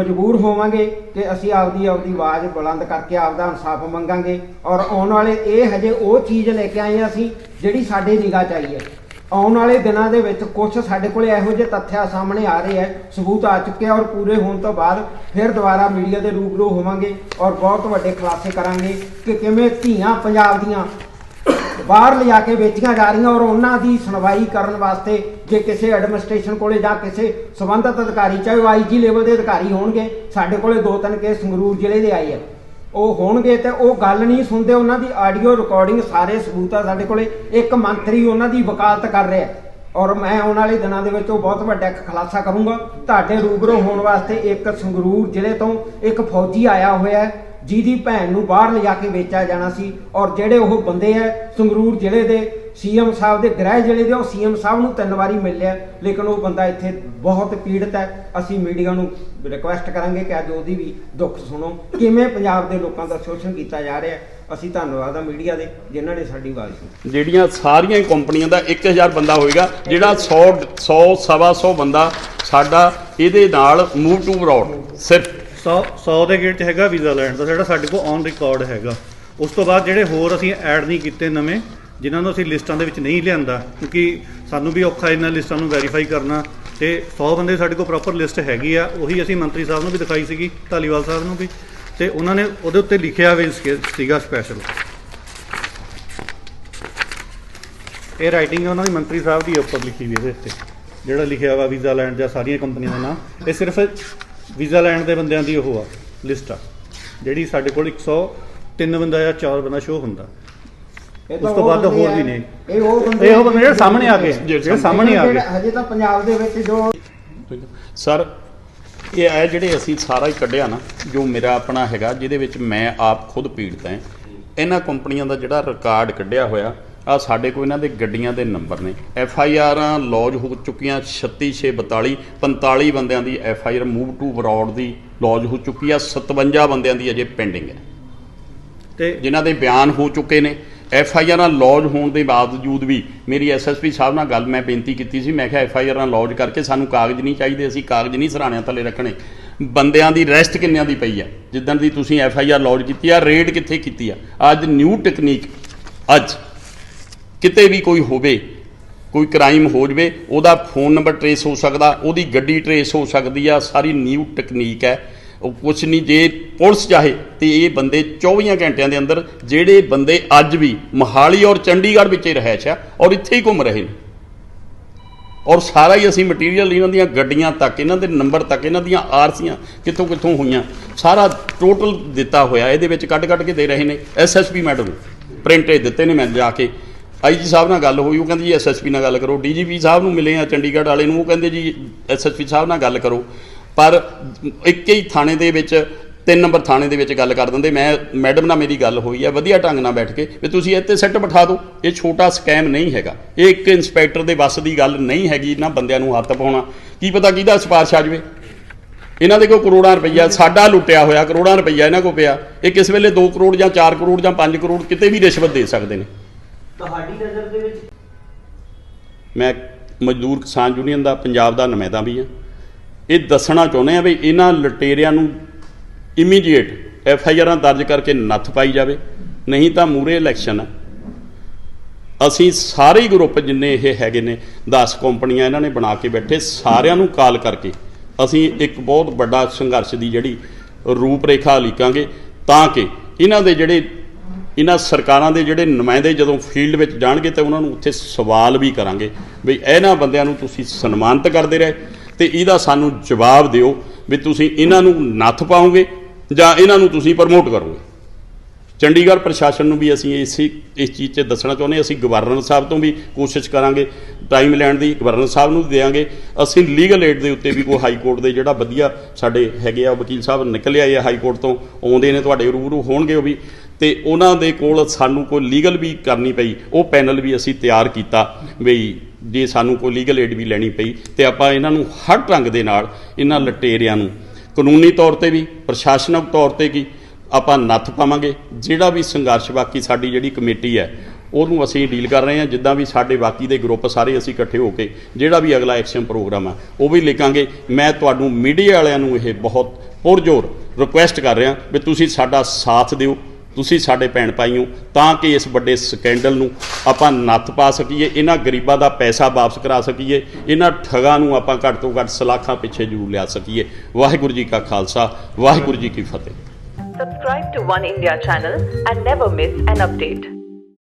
ਮਜਬੂਰ ਹੋਵਾਂਗੇ ਕਿ ਅਸੀਂ ਆਪਦੀ ਆਪਦੀ ਆਵਾਜ਼ ਬੁਲੰਦ ਕਰਕੇ ਆਪਦਾ ਇਨਸਾਫ ਮੰਗਾਂਗੇ ਔਰ ਆਉਣ ਵਾਲੇ ਇਹ ਹਜੇ ਉਹ ਚੀਜ਼ ਲੈ ਕੇ ਆਏ ਹਾਂ ਅਸੀਂ ਜਿਹੜੀ ਸਾਡੇ ਨਿਗਾਹ 'ਚ ਆਈ ਹੈ। ਆਉਣ ਵਾਲੇ ਦਿਨਾਂ ਦੇ ਵਿੱਚ ਕੁਝ ਸਾਡੇ ਕੋਲੇ ਇਹੋ ਜਿਹੇ ਤੱਥਿਆ ਸਾਹਮਣੇ ਆ ਰਹੇ ਹੈ ਸਬੂਤ ਆ ਚੁੱਕੇ ਔਰ ਪੂਰੇ ਹੋਣ ਤੋਂ ਬਾਅਦ ਫਿਰ ਦੁਬਾਰਾ ਮੀਡੀਆ ਦੇ ਰੂਬਰੂ ਹੋਵਾਂਗੇ ਔਰ ਬਹੁਤ ਵੱਡੇ ਖੁਲਾਸੇ ਕਰਾਂਗੇ ਕਿ ਕਿਵੇਂ ਧੀਆਂ ਪੰਜਾਬ ਦੀਆਂ ਬਾਹਰ ਲਿਆ ਕੇ ਵੇਚੀਆਂ ਜਾ ਰਹੀਆਂ ਔਰ ਉਹਨਾਂ ਦੀ ਸੁਣਵਾਈ ਕਰਨ ਵਾਸਤੇ ਜੇ ਕਿਸੇ ਐਡਮਿਨਿਸਟ੍ਰੇਸ਼ਨ ਕੋਲੇ ਜਾਂ ਕਿਸੇ ਸੰਬੰਧਿਤ ਅਧਿਕਾਰੀ, ਚਾਹੇ ਉਹ ਆਈਜੀ ਲੈਵਲ ਦੇ ਅਧਿਕਾਰੀ ਹੋਣਗੇ, ਸਾਡੇ ਕੋਲੇ ਦੋ ਤਿੰਨ ਕੇਸ ਸੰਗਰੂਰ ਜ਼ਿਲ੍ਹੇ ਦੇ ਆਏ ਆ। ਉਹ ਹੋਣਗੇ ਤੇ ਉਹ ਗੱਲ ਨਹੀਂ ਸੁਣਦੇ, ਉਹਨਾਂ ਦੀ ਆਡੀਓ ਰਿਕਾਰਡਿੰਗ ਸਾਰੇ ਸਬੂਤ ਆ ਸਾਡੇ ਕੋਲੇ। ਇੱਕ ਮੰਤਰੀ ਉਹਨਾਂ ਦੀ ਵਕਾਲਤ ਕਰ ਰਿਹਾ ਔਰ ਮੈਂ ਆਉਣ ਵਾਲੇ ਦਿਨਾਂ ਦੇ ਵਿੱਚ ਉਹ ਬਹੁਤ ਵੱਡਾ ਇੱਕ ਖੁਲਾਸਾ ਕਰੂੰਗਾ। ਤੁਹਾਡੇ ਰੂਬਰੂ ਹੋਣ ਵਾਸਤੇ ਇੱਕ ਸੰਗਰੂਰ ਜ਼ਿਲ੍ਹੇ ਤੋਂ ਇੱਕ ਫੌਜੀ ਆਇਆ ਹੋਇਆ ਹੈ। ਜਿਹਦੀ ਭੈਣ ਨੂੰ ਬਾਹਰ ਲਿਜਾ ਕੇ ਵੇਚਿਆ ਜਾਣਾ ਸੀ ਔਰ ਜਿਹੜੇ ਉਹ ਬੰਦੇ ਐ ਸੰਗਰੂਰ ਜ਼ਿਲ੍ਹੇ ਦੇ, ਸੀਐਮ ਸਾਹਿਬ ਦੇ ਗ੍ਰਹਿ ਜ਼ਿਲ੍ਹੇ ਦੇ, ਉਹ ਸੀਐਮ ਸਾਹਿਬ ਨੂੰ ਤਿੰਨ ਵਾਰੀ ਮਿਲਿਆ ਲੇਕਿਨ ਉਹ ਬੰਦਾ ਇੱਥੇ ਬਹੁਤ ਪੀੜਤ ਹੈ। ਅਸੀਂ ਮੀਡੀਆ ਨੂੰ ਰਿਕੁਐਸਟ ਕਰਾਂਗੇ ਕਿ ਅੱਜ ਉਹਦੀ ਵੀ ਦੁੱਖ ਸੁਣੋ। ਕਿਵੇਂ ਪੰਜਾਬ ਦੇ ਲੋਕਾਂ ਦਾ ਸ਼ੋਸ਼ਣ ਕੀਤਾ ਜਾ ਰਿਹਾ ਅਸੀਂ ਧੰਨਵਾਦ ਆ ਮੀਡੀਆ ਦੇ, ਜਿਨ੍ਹਾਂ ਨੇ ਸਾਡੀ ਆਵਾਜ਼ ਸੁਣੀ। ਜਿਹੜੀਆਂ ਸਾਰੀਆਂ ਕੰਪਨੀਆਂ ਦਾ 1000 ਬੰਦਾ ਹੋਏਗਾ, ਜਿਹੜਾ 100 100 ਸਵਾ 100 ਬੰਦਾ ਸਾਡਾ ਇਹਦੇ ਨਾਲ ਮੂਵ ਟੂ ਅਬਰੋਡ ਸਿਰਫ। 100 100 ਦੇ ਗੇਟ 'ਚ ਹੈਗਾ ਵੀਜ਼ਾ ਲੈਣ ਦਾ, ਜਿਹੜਾ ਸਾਡੇ ਕੋਲ ਔਨ ਰਿਕਾਰਡ ਹੈਗਾ। ਉਸ ਤੋਂ ਬਾਅਦ ਜਿਹੜੇ ਹੋਰ ਅਸੀਂ ਐਡ ਨਹੀਂ ਕੀਤੇ ਨਵੇਂ, ਜਿਨ੍ਹਾਂ ਨੂੰ ਅਸੀਂ ਲਿਸਟਾਂ ਦੇ ਵਿੱਚ ਨਹੀਂ ਲਿਆਂਦਾ, ਕਿਉਂਕਿ ਸਾਨੂੰ ਵੀ ਔਖਾ ਇਹਨਾਂ ਲਿਸਟਾਂ ਨੂੰ ਵੈਰੀਫਾਈ ਕਰਨਾ, ਤੇ 100 ਬੰਦੇ ਸਾਡੇ ਕੋਲ ਪ੍ਰੋਪਰ ਲਿਸਟ ਹੈਗੀ ਆ, ਉਹੀ ਅਸੀਂ ਮੰਤਰੀ ਸਾਹਿਬ ਨੂੰ ਵੀ ਦਿਖਾਈ ਸੀਗੀ, ਧਾਲੀਵਾਲ ਸਾਹਿਬ ਨੂੰ ਵੀ, ਤੇ ਉਹਨਾਂ ਨੇ ਉਹਦੇ ਉੱਤੇ ਲਿਖਿਆ ਵੀ ਸੀ- ਸੀਗਾ ਸਪੈਸ਼ਲ ਇਹ ਰਾਈਟਿੰਗ ਉਹਨਾਂ ਦੀ ਮੰਤਰੀ ਸਾਹਿਬ ਦੀ ਉੱਪਰ ਲਿਖੀ ਵੀ ਇਹਦੇ ਉੱਤੇ, ਜਿਹੜਾ ਲਿਖਿਆ ਵਾ ਵੀਜ਼ਾ ਲੈਂਡ ਜਾਂ ਸਾਰੀਆਂ ਕੰਪਨੀਆਂ ਦਾ ਨਾਮ, ਇਹ ਸਿਰਫ ਵੀਜ਼ਾ ਲੈਣ ਦੇ ਬੰਦਿਆਂ ਦੀ ਉਹ ਆ ਲਿਸਟ ਆ। ਜਿਹੜੀ ਸਾਡੇ ਕੋਲ 103 ਬੰਦਾ ਜਾਂ 4 ਬੰਦਾ ਸ਼ੋ ਹੁੰਦਾ। ਇਹ ਉਸ ਤਾਂ ਬਾਅਦ ਹੋਰ ਆ- ਵੀ ਨੇ। ਇਹ ਉਹ ਬੰਦੇ ਇਹ ਉਹ ਬੰਦੇ ਜਿਹੜੇ ਸਾਹਮਣੇ ਆ ਗਏ ਜਿਹੜੇ ਸਾਹਮਣੇ ਆ ਗਏ। ਹਜੇ ਤਾਂ ਪੰਜਾਬ ਦੇ ਵਿੱਚ ਜੋ ਸਰ ਇਹ ਹੈ ਜਿਹੜੇ ਅਸੀਂ ਸਾਰਾ ਹੀ ਕੱਢਿਆ ਨਾ ਜੋ ਮੇਰਾ ਆਪਣਾ ਹੈਗਾ ਜਿਹਦੇ ਵਿੱਚ ਮੈਂ ਆਪ ਖੁਦ ਪੀੜਤ ਹਾਂ ਇਹਨਾਂ ਕੰਪਨੀਆਂ ਦਾ ਜਿਹੜਾ ਰਿਕਾਰਡ ਕੱਢਿਆ ਹੋਇਆ ਆ ਸਾਡੇ ਕੋਲ ਇਹਨਾਂ ਦੇ ਗੱਡੀਆਂ ਦੇ ਨੰਬਰ ਨੇ। ਐਫ ਆਈ ਆਰਾਂ ਲੌਜ ਹੋ ਚੁੱਕੀਆਂ 36642 45 ਬੰਦਿਆਂ ਦੀ F I R move to abroad the lodge ਹੋ ਚੁੱਕੀ ਆ 57 ਬੰਦਿਆਂ ਦੀ ਅਜੇ ਪੈਂਡਿੰਗ ਹੈ। ਤੇ ਜਿਨ੍ਹਾਂ ਦੇ ਬਿਆਨ ਹੋ ਚੁੱਕੇ ਨੇ ਐਫ ਆਈ ਆਰਾਂ ਲੌਜ ਹੋਣ ਦੇ ਬਾਵਜੂਦ ਵੀ ਮੇਰੀ ਐਸ ਐਸ ਪੀ ਸਾਹਿਬ ਨਾਲ ਗੱਲ ਮੈਂ ਬੇਨਤੀ ਕੀਤੀ ਸੀ ਮੈਂ ਕਿਹਾ ਐਫ ਆਈ ਆਰਾਂ ਲੌਜ ਕਰਕੇ ਸਾਨੂੰ ਕਾਗਜ਼ ਨਹੀਂ ਚਾਹੀਦੇ ਅਸੀਂ ਕਾਗਜ਼ ਨਹੀਂ ਸਰਾਣਿਆਂ ਥੱਲੇ ਰੱਖਣੇ। ਬੰਦਿਆਂ ਦੀ ਰੈਸਟ ਕਿੰਨਿਆਂ ਦੀ ਪਈ ਆ? ਜਿੱਦਣ ਦੀ ਤੁਸੀਂ ਐਫ ਆਈ ਆਰ ਲੌਜ ਕੀਤੀ ਆ ਰੇਡ ਕਿੱਥੇ ਕੀਤੀ ਆ? ਅੱਜ ਨਿਊ ਟੈਕਨੀਕ ਅੱਜ। ਕਿਤੇ ਵੀ ਕੋਈ ਹੋਵੇ, ਕੋਈ ਕ੍ਰਾਈਮ ਹੋ ਜਵੇ, ਉਹਦਾ ਫੋਨ ਨੰਬਰ ਟਰੇਸ ਹੋ ਸਕਦਾ, ਉਹਦੀ ਗੱਡੀ ਟਰੇਸ ਹੋ ਸਕਦੀ ਆ, ਸਾਰੀ ਨਿਊ ਟੈਕਨੀਕ ਹੈ। ਉਹ ਕੁਛ ਨਹੀਂ ਜੇ ਪੁਲਿਸ ਚਾਹੇ ਤੇ ਇਹ ਬੰਦੇ 24 ਘੰਟਿਆਂ ਦੇ ਅੰਦਰ ਜਿਹੜੇ ਬੰਦੇ ਅੱਜ ਵੀ ਮਹਾਲੀ ਔਰ ਚੰਡੀਗੜ੍ਹ ਵਿੱਚ ਹੀ ਰਹਿਸ਼ ਆ ਔਰ ਇੱਥੇ ਹੀ ਘੁੰਮ ਰਹੇ ਨੇ। ਔਰ ਸਾਰਾ ਹੀ ਅਸੀਂ ਮਟੀਰੀਅਲ ਇਹਨਾਂ ਦੀਆਂ ਗੱਡੀਆਂ ਤੱਕ, ਇਹਨਾਂ ਦੇ ਨੰਬਰ ਤੱਕ, ਇਹਨਾਂ ਦੀਆਂ ਆਰਸੀਆਂ ਕਿੱਥੋਂ ਕਿੱਥੋਂ ਹੋਈਆਂ, ਸਾਰਾ ਟੋਟਲ ਦਿੱਤਾ ਹੋਇਆ, ਇਹਦੇ ਵਿੱਚ ਕੱਢ ਕੱਢ ਕੇ ਦੇ ਰਹੇ ਨੇ ਐਸਐਸਪੀ ਮੈਡਮ ਨੂੰ ਪ੍ਰਿੰਟ ਇਹ ਦਿੱਤੇ ਨੇ, ਮੈਂ ਜਾ ਕੇ ਆਈਜੀ ਸਾਹਿਬ ਨਾਲ ਗੱਲ ਹੋਈ, ਉਹ ਕਹਿੰਦੇ ਜੀ ਐਸਐਸਪੀ ਨਾਲ ਗੱਲ ਕਰੋ, ਡੀਜੀਪੀ ਸਾਹਿਬ ਨੂੰ ਮਿਲੇ ਆ ਚੰਡੀਗੜ੍ਹ ਵਾਲੇ ਨੂੰ, ਉਹ ਕਹਿੰਦੇ ਜੀ ਐਸਐਸਪੀ ਸਾਹਿਬ ਨਾਲ ਗੱਲ ਕਰੋ। ਪਰ ਇੱਕ ਹੀ ਥਾਣੇ ਦੇ ਵਿੱਚ, ਤਿੰਨ ਨੰਬਰ ਥਾਣੇ ਦੇ ਵਿੱਚ ਗੱਲ ਕਰ ਦਿੰਦੇ, ਮੈਂ ਮੈਡਮ ਨਾਲ ਮੇਰੀ ਗੱਲ ਹੋਈ ਹੈ ਵਧੀਆ ਢੰਗ ਨਾਲ ਬੈਠ ਕੇ, ਵੀ ਤੁਸੀਂ ਇੱਥੇ ਸੈੱਟ ਬਿਠਾ ਦਿਓ, ਇਹ ਛੋਟਾ ਸਕੈਮ ਨਹੀਂ ਹੈਗਾ। ਇਹ ਇੱਕ ਇੰਸਪੈਕਟਰ ਦੇ ਵੱਸ ਦੀ ਗੱਲ ਨਹੀਂ ਹੈਗੀ, ਇਹਨਾਂ ਬੰਦਿਆਂ ਨੂੰ ਹੱਥ ਪਾਉਣਾ। ਕੀ ਪਤਾ ਕਿਹਦਾ ਸਿਫਾਰਿਸ਼ ਆ ਜਾਵੇ। ਇਹਨਾਂ ਦੇ ਕੋਲ ਕਰੋੜਾਂ ਰੁਪਈਆ, ਸਾਡਾ ਲੁੱਟਿਆ ਹੋਇਆ, ਕਰੋੜਾਂ ਰੁਪਈਆ ਇਹਨਾਂ ਕੋਲ ਪਿਆ। ਇਹ ਕਿਸ ਵੇਲੇ 2 ਕਰੋੜ ਜਾਂ 4 ਕਰੋੜ ਜਾਂ 5 ਕਰੋੜ ਕਿਤੇ ਵੀ ਰਿਸ਼ਵਤ ਦੇ ਸਕਦੇ ਨੇ। ਤੁਹਾਡੀ ਨਜ਼ਰ ਦੇ ਵਿੱਚ ਮੈਂ ਮਜ਼ਦੂਰ ਕਿਸਾਨ ਯੂਨੀਅਨ ਦਾ, ਪੰਜਾਬ ਦਾ ਨੁਮਾਇੰਦਾ ਵੀ ਹਾਂ। ਇਹ ਦੱਸਣਾ ਚਾਹੁੰਦੇ ਆ ਵੀ ਇਹਨਾਂ ਲਟੇਰਿਆਂ ਨੂੰ ਇਮੀਡੀਏਟ ਐਫ ਆਈ ਆਰਾਂ ਦਰਜ ਕਰਕੇ ਨੱਥ ਪਾਈ ਜਾਵੇ। ਨਹੀਂ ਤਾਂ ਮੂਰੇ ਇਲੈਕਸ਼ਨ ਆ। ਅਸੀਂ ਸਾਰੇ ਗਰੁੱਪ ਜਿੰਨੇ ਇਹ ਹੈਗੇ ਨੇ 10 ਕੰਪਨੀਆਂ ਇਹਨਾਂ ਨੇ ਬਣਾ ਕੇ ਬੈਠੇ, ਸਾਰਿਆਂ ਨੂੰ ਕਾਲ ਕਰਕੇ ਅਸੀਂ ਇੱਕ ਬਹੁਤ ਵੱਡਾ ਸੰਘਰਸ਼ ਦੀ ਜਿਹੜੀ ਰੂਪਰੇਖਾ ਲਿਖਾਂਗੇ ਤਾਂ ਕਿ ਇਹਨਾਂ ਦੇ ਜਿਹੜੇ ਇਹਨਾਂ ਸਰਕਾਰਾਂ ਦੇ ਜਿਹੜੇ ਨੁਮਾਇੰਦੇ ਜਦੋਂ ਫੀਲਡ ਵਿੱਚ ਜਾਣਗੇ ਤਾਂ ਉਹਨਾਂ ਨੂੰ ਉੱਥੇ ਸਵਾਲ ਵੀ ਕਰਾਂਗੇ ਵੀ ਇਹਨਾਂ ਬੰਦਿਆਂ ਨੂੰ ਤੁਸੀਂ ਸਨਮਾਨਿਤ ਕਰਦੇ ਰਹੇ ਤੇ ਇਹਦਾ ਸਾਨੂੰ ਜਵਾਬ ਦਿਓ ਵੀ ਤੁਸੀਂ ਇਹਨਾਂ ਨੂੰ ਨੱਥ ਪਾਓਗੇ ਜਾਂ ਇਹਨਾਂ ਨੂੰ ਤੁਸੀਂ ਪ੍ਰਮੋਟ ਕਰੋਗੇ। ਚੰਡੀਗੜ੍ਹ ਪ੍ਰਸ਼ਾਸਨ ਨੂੰ ਵੀ ਅਸੀਂ ਇਸ ਇਸ ਚੀਜ਼ 'ਚ ਦੱਸਣਾ ਚਾਹੁੰਦੇ ਅਸੀਂ ਗਵਰਨਰ ਸਾਹਿਬ ਤੋਂ ਵੀ ਕੋਸ਼ਿਸ਼ ਕਰਾਂਗੇ ਟਾਈਮ ਲੈਣ ਦੀ ਗਵਰਨਰ ਸਾਹਿਬ ਨੂੰ ਵੀ ਦੇਵਾਂਗੇ। ਅਸੀਂ ਲੀਗਲ ਏਡ ਦੇ ਉੱਤੇ ਵੀ ਕੋਈ ਹਾਈ ਕੋਰਟ ਦੇ ਜਿਹੜਾ ਵਧੀਆ ਸਾਡੇ ਹੈਗੇ ਆ ਵਕੀਲ ਸਾਹਿਬ ਨਿਕਲ ਆਏ ਆ ਹਾਈ ਕੋਰਟ ਤੋਂ, ਆਉਂਦੇ ਨੇ, ਤੁਹਾਡੇ ਰੂਬਰੂ ਹੋਣਗੇ ਉਹ ਵੀ। ਤੇ ਉਹਨਾਂ ਦੇ ਕੋਲ ਸਾਨੂੰ ਕੋਈ ਲੀਗਲ ਵੀ ਕਰਨੀ ਪਈ, ਉਹ ਪੈਨਲ ਵੀ ਅਸੀਂ ਤਿਆਰ ਕੀਤਾ ਵੀ ਜੇ ਸਾਨੂੰ ਕੋਈ ਲੀਗਲ ਏਡ ਵੀ ਲੈਣੀ ਪਈ ਤੇ ਆਪਾਂ ਇਹਨਾਂ ਨੂੰ ਹਰ ਢੰਗ ਦੇ ਨਾਲ ਇਹਨਾਂ ਲਟੇਰਿਆਂ ਨੂੰ ਕਾਨੂੰਨੀ ਤੌਰ ਤੇ ਵੀ, ਪ੍ਰਸ਼ਾਸਨਿਕ ਤੌਰ ਤੇ ਕੀ ਆਪਾਂ ਨੱਥ ਪਾਵਾਂਗੇ। ਜਿਹੜਾ ਵੀ ਸੰਘਰਸ਼ ਬਾਕੀ ਸਾਡੀ ਜਿਹੜੀ ਕਮੇਟੀ ਹੈ, ਉਹਨੂੰ ਅਸੀਂ ਡੀਲ ਕਰ ਰਹੇ ਹਾਂ। ਜਿੱਦਾਂ ਵੀ ਸਾਡੇ ਬਾਕੀ ਦੇ ਗਰੁੱਪ ਸਾਰੇ ਅਸੀਂ ਇਕੱਠੇ ਹੋ ਕੇ ਜਿਹੜਾ ਵੀ ਅਗਲਾ ਐਕਸ਼ਨ ਪ੍ਰੋਗਰਾਮ ਆ, ਉਹ ਵੀ ਲਿਖਾਂਗੇ। ਮੈਂ ਤੁਹਾਨੂੰ ਮੀਡੀਆ ਵਾਲਿਆਂ ਨੂੰ ਇਹ ਬਹੁਤ ਪੁਰਜੋਰ ਰਿਕੁਐਸਟ ਕਰ ਰਿਹਾ ਵੀ ਤੁਸੀਂ ਸਾਡਾ ਸਾਥ ਦਿਓ। ਤੁਸੀਂ ਸਾਡੇ ਭੈਣ ਭਾਈ ਹੋ ਤਾਂ ਕਿ ਇਸ ਵੱਡੇ ਸਕੈਂਡਲ ਨੂੰ ਆਪਾਂ ਨੱਥ ਪਾ ਸਕੀਏ, ਇਹਨਾਂ ਗਰੀਬਾਂ ਦਾ ਪੈਸਾ ਵਾਪਸ ਕਰਾ ਸਕੀਏ, ਇਹਨਾਂ ਠਗਾਂ ਨੂੰ ਆਪਾਂ ਘੱਟ ਤੋਂ ਘੱਟ ਸਲਾਖਾਂ ਪਿੱਛੇ ਜ਼ਰੂਰ ਲਿਆ ਸਕੀਏ ਵਾਹਿਗੁਰੂ ਜੀ ਕਾ ਖਾਲਸਾ, ਵਾਹਿਗੁਰੂ ਜੀ ਕੀ ਫਤਿਹ Subscribe to One India channel and never miss an update.